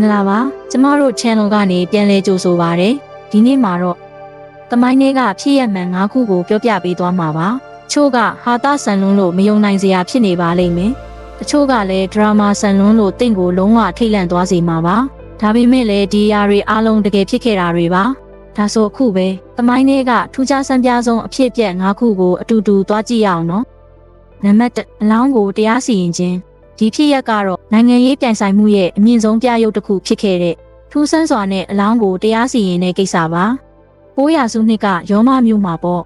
င်္ဂလာပါကျမတို့ channel ကနေပြန်လည်ကြိုဆိုပါရစေဒီနေ့မှာတော့တမိုင်းတွေကဖြစ်ရမှန်၅ခုကိုပြောပြပေးသွားမှာပါချို့ကဟာတာဆန်လွန်းလို့မယုံနိုင်စရာဖြစ်နေပါလိမ့်မယ်တချို့ကလည်းဒရာမာဆန်လွန်းလို့တင့်ကိုလုံးဝထိတ်လန့်သွားစေမှာပါဒါပေမဲ့လည်းဒီအရာတွေအားလုံးတကယ်ဖြစ်ခဲ့တာတွေပါဒါဆိုအခုပဲတမိုင်းတွေကထူးခြားဆန်းပြားဆုံးအဖြစ်အပျက်၅ခုကိုအတူတူသွားကြည့်ရအောင်နော်နံပါတ်1အလောင်းကိုတရားစီရင်ခြင်းဒီဖြစ်ရက်ကတော့ နိုင်ငံရေးပြိုင်ဆိုင်မှုရဲ့အမြင့်ဆုံးပြရုပ်တစ်ခုဖြစ်ခဲ့တဲ့ထူးဆန်းစွာနဲ့အလောင်းကိုတရားစီရင်တဲ့ကိစ္စပါ900စုနှစ်ကရောမမြို့မှာပေါ့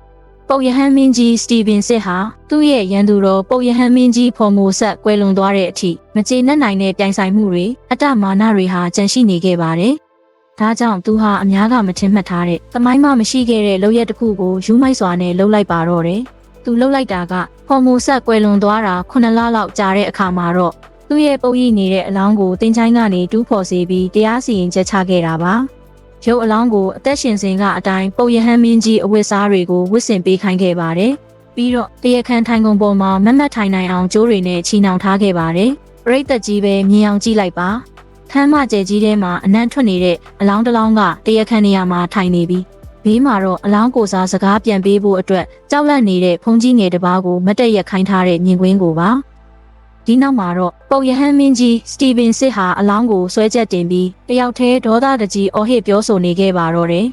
ပုပ်ယဟန်မင်းကြီးစတီဗင်စစ်ဟာသူ့ရဲ့ရန်သူတော်ပုပ်ယဟန်မင်းကြီးဖော်မိုဆက်ကွယ်လွန်သွားတဲ့အထိမကျေနပ်နိုင်တဲ့ပြိုင်ဆိုင်မှုတွေအတ္တမာနတွေဟာကြန့်ရှိနေခဲ့ပါတယ်ဒါကြောင့်သူဟာအများကမထင်မှတ်ထားတဲ့သမိုင်းမှမရှိခဲ့တဲ့လောက်ရက်တစ်ခုကိုယူမိုက်စွာနဲ့လှုပ်လိုက်ပါတော့တယ်။သူလှုပ်လိုက်တာကဟော်မိုဆက်ကွယ်လွန်သွားတာ9လလောက်ကြာတဲ့အခါမှာတော့ သူ့ရဲ့ပုပ်ရည်နေတဲ့အလောင်းကိုတင်ချိုင်းကနေတူးဖော်စေပြီးတရားစီရင်ချက်ချခဲ့တာပါ။ရုပ်အလောင်းကိုအသက်ရှင်စဉ်ကအတိုင်းပုပ်ရဟန်းမင်းကြီးအဝတ်စားတွေကိုဝတ်ဆင်ပေးခိုင်းခဲ့ပါတယ်။ပြီးတော့တရားခံထိုင်ကုန်ပေါ်မှာမတ်မတ်ထိုင်နိုင်အောင်ကြိုးတွေနဲ့ချီနှောင်ထားခဲ့ပါတယ်။ပရိသတ်ကြီးပဲမြင်အောင်ကြည့်လိုက်ပါ။ခမ်းမကျဲကြီးထဲမှာအနံ့ထွက်နေတဲ့အလောင်းတစ်လောင်းကတရားခံနေရာမှာထိုင်နေပြီးဘေးမှာတော့အလောင်းကိုစားစကားပြန်ပေးဖို့အတွက်ကြောက်လန့်နေတဲ့ဖုန်ကြီးငယ်တစ်ပါးကိုမတ်တက်ရက်ခိုင်းထားတဲ့မြင်ကွင်းကိုပါ ဒီနောက်မှာတော့ပုပ်ယဟန်မင်းကြီးစတီဗင်စစ်ဟာအလောင်းကိုဆွဲချက်တင်ပြီးတယောက်တည်းဒေါသတကြီးအော်ဟစ်ပြောဆိုနေခဲ့ပါတော့တယ်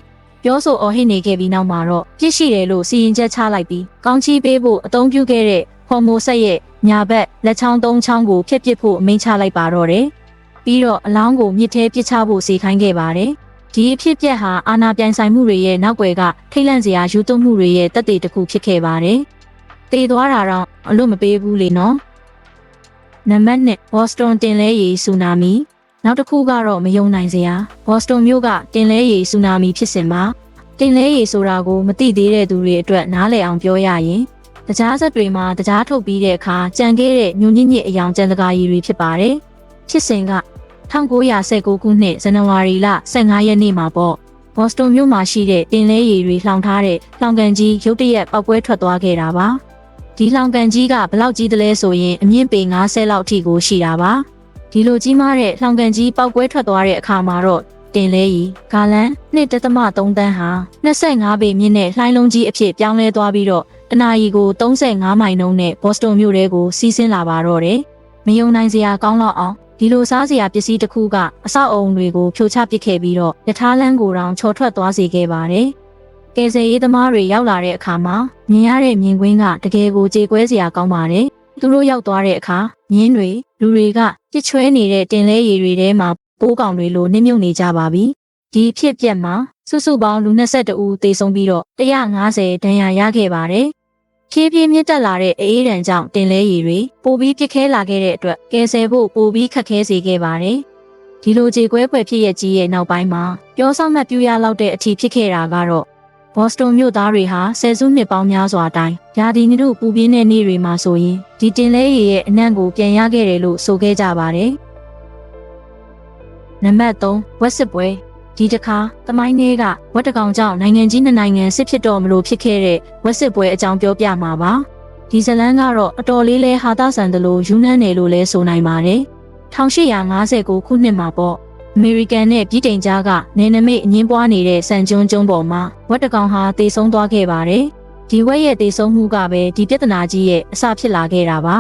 ပြောဆိုအော်ဟစ်နေခဲ့ပြီးနောက်မှာတော့ပြစ်ရှိတယ်လို့စီရင်ချက်ချလိုက်ပြီးကောင်းချီးပေးဖို့အသုံးပြုခဲ့တဲ့ဟော်မိုဆက်ရဲ့ညာဘက်လက်ချောင်းသုံးချောင်းကိုဖျက်ပစ်ဖို့အမိန့်ချလိုက်ပါတော့တယ်ပြီးတော့အလောင်းကိုမြစ်ထဲပစ်ချဖို့စီခိုင်းခဲ့ပါတယ်ဒီအဖြစ်အပျက်ဟာအာဏာပြိုင်ဆိုင်မှုတွေရဲ့နောက်ွယ်ကထိတ်လန့်စရာယူသွမှုတွေရဲ့တက်တေတစ်ခုဖြစ်ခဲ့ပါတယ်။တည်သွားတာတော့အလို့မပေးဘူးလေနော်။ နံပါတ်1ဘော့စတွန်တင်လဲရေဆူနာမီနောက်တစ်ခုကတော့မယုံနိုင်စရာဘော့စတွန်မြို့ကတင်လဲရေဆူနာမီဖြစ်စဉ်မှာတင်လဲရေဆိုတာကိုမသိသေးတဲ့သူတွေအတွက်နားလည်အောင်ပြောရရင်တကြားဆက်တွေမှာတကြားထုတ်ပြီးတဲ့အခါကြံခဲ့တဲ့ညွန်ညစ်ညစ်အယောင်ကြံတကာရီတွေဖြစ်ပါတယ်။ဖြစ်စဉ်က1919ခုနှစ်ဇန်နဝါရီလ15ရက်နေ့မှာပေါ့ဘော့စတွန်မြို့မှာရှိတဲ့ပင်လဲရည်တွေလှောင်ထားတဲ့လှောင်ကန်ကြီးရုတ်တရက်ပောက်ကွဲထွက်သွားခဲ့တာပါ ဒီလှောင်ကန်ကြီးကဘလောက်ကြီးတလဲဆိုရင်အမြင့်ပေ90လောက်ထိကိုရှိတာပါဒီလိုကြီးမားတဲ့လှောင်ကန်ကြီးပောက်ကွဲထွက်သွားတဲ့အခါမှာတော့တင်လဲရီဂါလန်1.3တန်းဟာ25ပေမြင့်တဲ့လှိုင်းလုံးကြီးအဖြစ်ပြောင်းလဲသွားပြီးတော့တနာရီကို35မိုင်နှုန်းနဲ့ဘော့စတွန်မြို့ထဲကိုစီးဆင်းလာပါတော့တယ်မယုံနိုင်စရာကောင်းတော့အောင်ဒီလိုစားစရာပစ္စည်းတစ်ခုကအဆောက်အုံတွေကိုဖြိုချပစ်ခဲ့ပြီးတော့ယထာလန်းကိုတောင်ချော်ထွက်သွားစေခဲ့ပါတယ်။ ကယ်ဆယ်ရေးသမားတွေရောက်လာတဲ့အခါမှာမြင်ရတဲ့မြင်ကွင်းကတကယ်ကိုကြေကွဲစရာကောင်းပါတယ်။သူတို့ရောက်သွားတဲ့အခါမြင်းတွေလူတွေကပြစ်ချွဲနေတဲ့တင်လဲရည်တွေထဲမှာပိုးကောင်တွေလိုနှိမ့်မြုပ်နေကြပါပြီ။ဒီဖြစ်ပျက်မှာစုစုပေါင်းလူ22ဦးသေဆုံးပြီးတော့150ဒဏ်ရာရခဲ့ပါတယ်။ဖြည်းဖြည်းမြင့်တက်လာတဲ့အေးရန်ကြောင့်တင်လဲရည်တွေပိုပြီးပြစ်ခဲလာခဲ့တဲ့အတွက်ကယ်ဆယ်ဖို့ပိုပြီးခက်ခဲစေခဲ့ပါတယ်။ဒီလိုကြေကွဲဖွယ်ဖြစ်ရကြီးရဲ့နောက်ပိုင်းမှာပြောဆောင်မှတ်ပြူရလောက်တဲ့အထိဖြစ်ခဲ့တာကတော့ ဘော့စတွန်မြို့သားတွေဟာဆယ်စုနှစ်ပေါင်းများစွာအတိုင်းယာဒီနီတို့ပူပြင်းတဲ့နေ့တွေမှာဆိုရင်ဒီတင်လဲရည်ရဲ့အနံ့ကိုပြန်ရခဲ့တယ်လို့ဆိုခဲ့ကြပါတယ်။နံပါတ်3ဝက်စစ်ပွဲဒီတစ်ခါသမိုင်းတွေကဝက်တကောင်ကြောင့်နိုင်ငံကြီးနှစ်နိုင်ငံစစ်ဖြစ်တော်မလို့ဖြစ်ခဲ့တဲ့ဝက်စစ်ပွဲအကြောင်းပြောပြမှာပါဒီဇလန်ကတော့အတော်လေးလဲဟာသဆန်တယ်လို့ယူနန်နယ်လို့လဲဆိုနိုင်ပါတယ်1859ခုနှစ်မှာပေါ့ အမေရိကန်နဲ့ပြည်တိန်ကြားကနေနမိတ်အငင်းပွားနေတဲ့စံကျွန်းကျွန်းပေါ်မှာဝက်တကောင်ဟာတေဆုံးသွားခဲ့ပါတယ်ဒီဝက်ရဲ့တေဆုံးမှုကပဲဒီပြဿနာကြီးရဲ့အစဖြစ်လာခဲ့တာပါ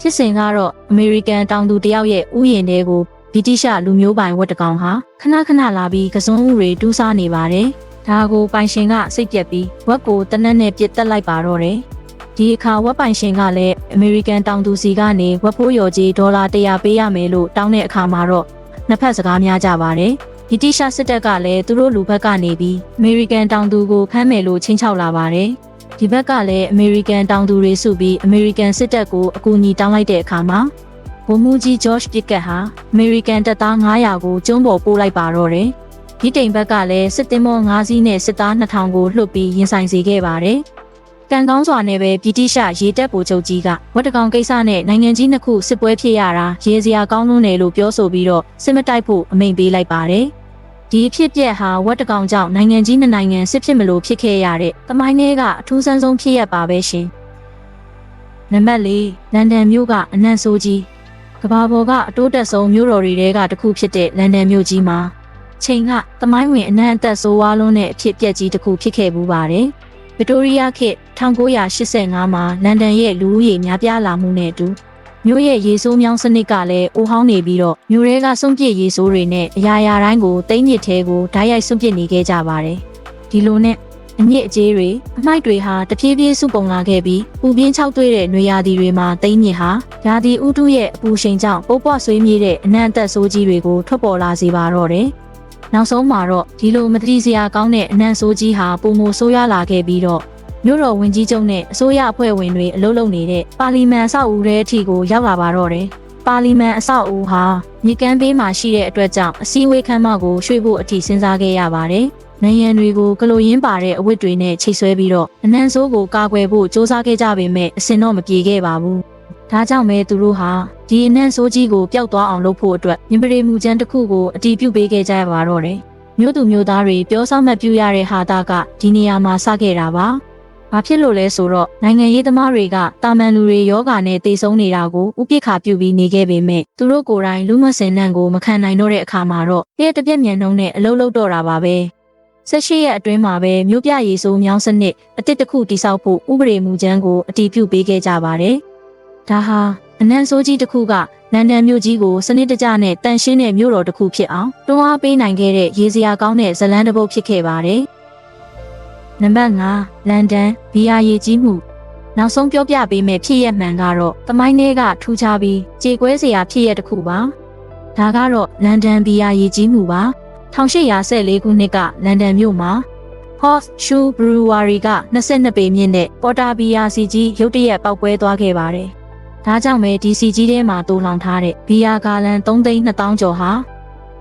ဖြစ်စဉ်ကတော့အမေရိကန်တောင်သူတယောက်ရဲ့ဥယျာဉ်တဲကိုဗြိတိရှလူမျိုးပိုင်ဝတ်တကောင်ဟာခဏခဏလာပြီးကစုံဥတွေတူးစားနေပါတယ်။ဒါကိုပိုင်ရှင်ကစိတ်ပြက်ပြီးဝက်ကိုတနက်နဲ့ပြစ်တက်လိုက်ပါတော့တယ်။ဒီအခါဝက်ပိုင်ရှင်ကလည်းအမေရိကန်တောင်သူစီကနေဝက်ဖိုးရော်ကြီးဒေါ်လာ100ပေးရမယ်လို့တောင်းတဲ့အခါမှာတော့ နှစ်ဖက်စကားများကြပါတယ်။ဗြိတိရှစစ်တပ်ကလည်းသူတို့လူဘက်ကနေပြီးအမေရိကန်တောင်သူကိုဖမ်းမယ်လို့ချင်းချောက်လာပါတယ်။ဒီဘက်ကလည်းအမေရိကန်တောင်သူတွေစုပြီးအမေရိကန်စစ်တပ်ကိုအကူအညီတောင်းလိုက်တဲ့အခါမှာဗိုလ်မှူးကြီးဂျော့ချ်ပစ်ကတ်ဟာအမေရိကန်တပ်သား900ကိုကျုံးပေါ်ပို့လိုက်ပါတော့တယ်။ဒီတိမ်ဘက်ကလည်းစစ်တင်မော9စီးနဲ့စစ်သား2000ကိုလွှတ်ပြီးရင်ဆိုင်စေခဲ့ပါတယ်။ ကံကောင်းစွာနဲ့ပဲပြည်တိရှရေတပ်ဗိုလ်ချုပ်ကြီးကဝတ်တကောင်ကိစ္စနဲ့နိုင်ငံကြီးနှစ်ခုစစ်ပွဲဖြစ်ရတာရေစရာကောင်းလွန်းတယ်လို့ပြောဆိုပြီးတော့စစ်မတိုက်ဖို့အမိန့်ပေးလိုက်ပါတယ်။ဒီအဖြစ်ပြက်ဟာဝတ်တကောင်ကြောင့်နိုင်ငံကြီးနှစ်နိုင်ငံစစ်ဖြစ်မလို့ဖြစ်ခဲ့ရတဲ့တမိုင်းလေးကအထူးဆန်းဆုံးဖြစ်ရပါပဲရှင်။နံပါတ်၄လန်ဒန်မြို့ကအနံ့ဆိုးကြီးကကဘာပေါ်ကအတိုးတက်ဆုံးမြို့တော်တွေထဲကတစ်ခုဖြစ်တဲ့လန်ဒန်မြို့ကြီးမှာချိန်ကသမိုင်းဝင်အနံ့အသက်ဆိုးဝါးလွန်းတဲ့အဖြစ်ပြက်ကြီးတစ်ခုဖြစ်ခဲ့ပူပါတယ်။ ဗစ်တိုးရီးယားခေတ်1985မှာလန်ဒန်ရဲ့လူဦးရေများပြားလာမှုနဲ့အတူမြို့ရဲ့ရေဆိုးမြောင်းစနစ်ကလည်းအိုဟောင်းနေပြီးတော့မြို့ရဲကစွန့်ပစ်ရေဆိုးတွေနဲ့အရာရာတိုင်းကိုတိမ့်ညစ်သေးကိုဓာတ်ရိုက်စွန့်ပစ်နေခဲ့ကြပါတယ်။ဒီလိုနဲ့အညစ်အကြေးတွေအမိုက်တွေဟာတဖြည်းဖြည်းစုပုံလာခဲ့ပြီးပူပြင်းခြောက်သွေးတဲ့နွေရာသီတွေမှာတိမ့်မြစ်ဟာရာသီဥတုရဲ့အပူချိန်ကြောင့်ပုပ်ပွဆွေးမြေ့တဲ့အနံ့အသက်ဆိုးကြီးတွေကိုထွက်ပေါ်လာစေပါတော့တယ်။ နောက်ဆုံးမှာတော့ဒီလိုမတိစရာကောင်းတဲ့အနံ့ဆိုးကြီးဟာပုံမဆိုးရလာခဲ့ပြီးတော့မြို့တော်ဝင်ကြီးချုပ်နဲ့အစိုးရအဖွဲ့ဝင်တွေအလုပ်လုပ်နေတဲ့ပါလီမန်အဆောက်အဦရဲ့အထိကိုရောက်လာပါတော့တယ်။ပါလီမန်အဆောက်အဦဟာမြေကမ်းဘေးမှာရှိတဲ့အတွက်ကြောင့်အစည်းအဝေးခန်းမကိုရွှေ့ဖို့အထိစဉ်းစားခဲ့ရပါတယ်။နယံတွေကိုကလိုရင်းပါတဲ့အဝတ်တွေနဲ့ချိတ်ဆွဲပြီးတော့အနံ့ဆိုးကိုကာကွယ်ဖို့စ조사ခဲ့ကြပေမဲ့အစင်တော့မပြေခဲ့ပါဘူး။ ဒါကြောင့်ပဲသူတို့ဟာဒီအနံ့ဆိုးကြီးကိုပျောက်သွားအောင်လုပ်ဖို့အတွက်မြင်ပရိမူချမ်းတစ်ခုကိုအတီးပြုတ်ပေးခဲ့ကြရပါတော့တယ်။မြို့သူမြို့သားတွေပြောဆောင်မှတ်ပြုရတဲ့ဟာတာကဒီနေရာမှာစခဲ့တာပါ။ဘာဖြစ်လို့လဲဆိုတော့နိုင်ငံရေးသမားတွေကတာမန်လူတွေယောဂာနဲ့တေဆုံးနေတာကိုဥပိ္ပခာပြုပြီးနေခဲ့ပေမဲ့သူတို့ကိုယ်တိုင်လူမစင်နံကိုမခံနိုင်တော့တဲ့အခါမှာတော့တည့်တပြက်မြန်နှုံးနဲ့အလုံးလုံးတော့တာပါပဲဆက်ရှိရဲ့အတွင်းမှာပဲမြို့ပြရေဆိုးမြောင်းစနစ်အတစ်တစ်ခုတိစောက်ဖို့ဥပဒေမူကြမ်းကိုအတည်ပြုပေးခဲ့ကြပါတယ်။ ဒါဟာအနံဆိုးကြီးတစ်ခုကလန်ဒန်မြို့ကြီးကိုစနစ်တကျနဲ့တန်ရှင်းတဲ့မြို့တော်တစ်ခုဖြစ်အောင်တွန်းအားပေးနိုင်ခဲ့တဲ့ရေစရာကောင်းတဲ့ဇလန်းတစ်ပုဒ်ဖြစ်ခဲ့ပါတယ်။နံပါတ်5လန်ဒန်ဘီယာရေကြီးမှုနောက်ဆုံးပြောပြပေးမယ့်ဖြစ်ရမှန်ကတော့သမိုင်းထဲကထူးခြားပြီးကြေကွဲစရာဖြစ်ရတစ်ခုပါ။ဒါကတော့လန်ဒန်ဘီယာရေကြီးမှုပါ1814ခုနှစ်ကလန်ဒန်မြို့မှာ Horse Shoe Brewery က22ပေမြင့်တဲ့ပေါ်တာဘီယာစီကြီးရုတ်တရက်ပောက်ကွဲသွားခဲ့ပါတယ်။ ဒါကြောင့်ပဲဒီစီကြီးထဲမှာတိုးလောင်ထားတဲ့ဘီယာဂါလန်3သိန်း2000ကျော်ဟာ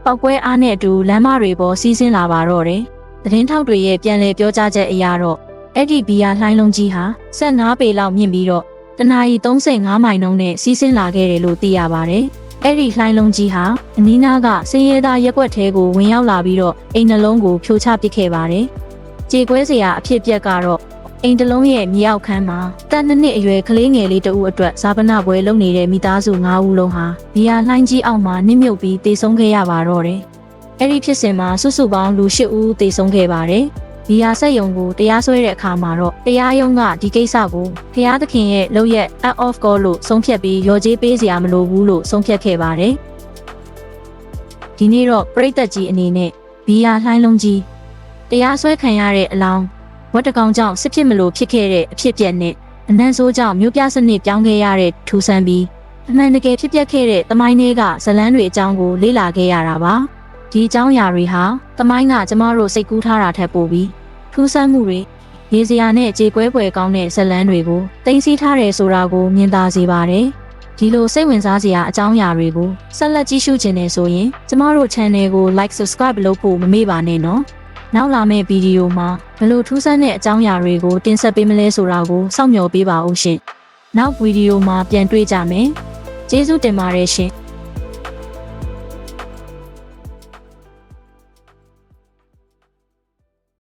ပောက်ကွဲအားနဲ့အတူလမ်းမတွေပေါ်စီးဆင်းလာပါတော့တယ်။သတင်းထောက်တွေရဲ့ပြန်လည်ပြောကြားချက်အရတော့အဲ့ဒီဘီယာလှိုင်းလုံးကြီးဟာ15ပေလောက်မြင့်ပြီးတော့တနအီ35မိုင်နှုန်းနဲ့စီးဆင်းလာခဲ့တယ်လို့သိရပါတယ်။အဲ့ဒီလှိုင်းလုံးကြီးဟာအနီးနားကစင်းရဲသားရက်ွက်ထဲကိုဝင်ရောက်လာပြီးတော့အိမ်နှလုံးကိုဖြိုချပစ်ခဲ့ပါတယ်။ကြေကွဲစရာအဖြစ်အပျက်ကတော့ အိမ်တလုံးရဲ့မြေအောက်ခန်းမှာတန်နှစ်နှစ်အရွယ်ကလေးငယ်လေးတဦးအတွက်ဇာပနာပွဲလုပ်နေတဲ့မိသားစု၅ဦးလုံးဟာဘီယာလှိုင်းကြီးအောက်မှာနစ်မြုပ်ပြီးတေဆုံးခဲ့ရပါတော့တယ်။အဲ့ဒီဖြစ်စဉ်မှာစုစုပေါင်းလူ၈ဦးတေဆုံးခဲ့ပါတယ်။ဘီယာဆက်ယုံကိုတရားစွဲတဲ့အခါမှာတော့တရားရုံးကဒီကိစ္စကိုဖျားသခင်ရဲ့လုပ်ရက် out of call လို့ဆုံးဖြတ်ပြီးရော်ကြေးပေးစရာမလိုဘူးလို့ဆုံးဖြတ်ခဲ့ပါတယ်။ဒီနေ့တော့ပြည်သက်ကြီးအနေနဲ့ဘီယာလှိုင်းလုံးကြီးတရားစွဲခံရတဲ့အလောင်း ဝတ်တကောင်ကြောင့်စစ်ဖြစ်မလို့ဖြစ်ခဲ့တဲ့အဖြစ်ပြက်နဲ့အနံ့ဆိုးကြောင့်မြို့ပြစနစ်ပြောင်းခဲ့ရတဲ့ထူဆန်းပြီးအမှန်တကယ်ဖြစ်ပျက်ခဲ့တဲ့တမိုင်းတွေကဇလန်းတွေအကြောင်းကိုလေ့လာခဲ့ရတာပါဒီအကြောင်းအရာတွေဟာတမိုင်းကကျမတို့စိတ်ကူးထားတာထက်ပိုပြီးထူးဆန်းမှုတွေရေစရာနဲ့ကြေကွဲပွေကောင်းတဲ့ဇလန်းတွေကိုတင်စီထားတယ်ဆိုတာကိုမြင်သာစေပါတယ်ဒီလိုစိတ်ဝင်စားစရာအကြောင်းအရာတွေကိုဆက်လက်ကြည့်ရှုခြင်းနဲ့ဆိုရင်ကျမတို့ channel ကို like subscribe လုပ်ဖို့မမေ့ပါနဲ့နော် နောက်လာမယ့်ဗီဒီယိုမှာဘယ်လိုထူးဆန်းတဲ့အကြောင်းအရာတွေကိုတင်ဆက်ပေးမလဲဆိုတာကိုစောင့်မျှော်ပေးပါဦးရှင်။နောက်ဗီဒီယိုမှာပြန်တွေ့ကြမယ်။ကျေးဇူးတင်ပါတယ်ရှင်။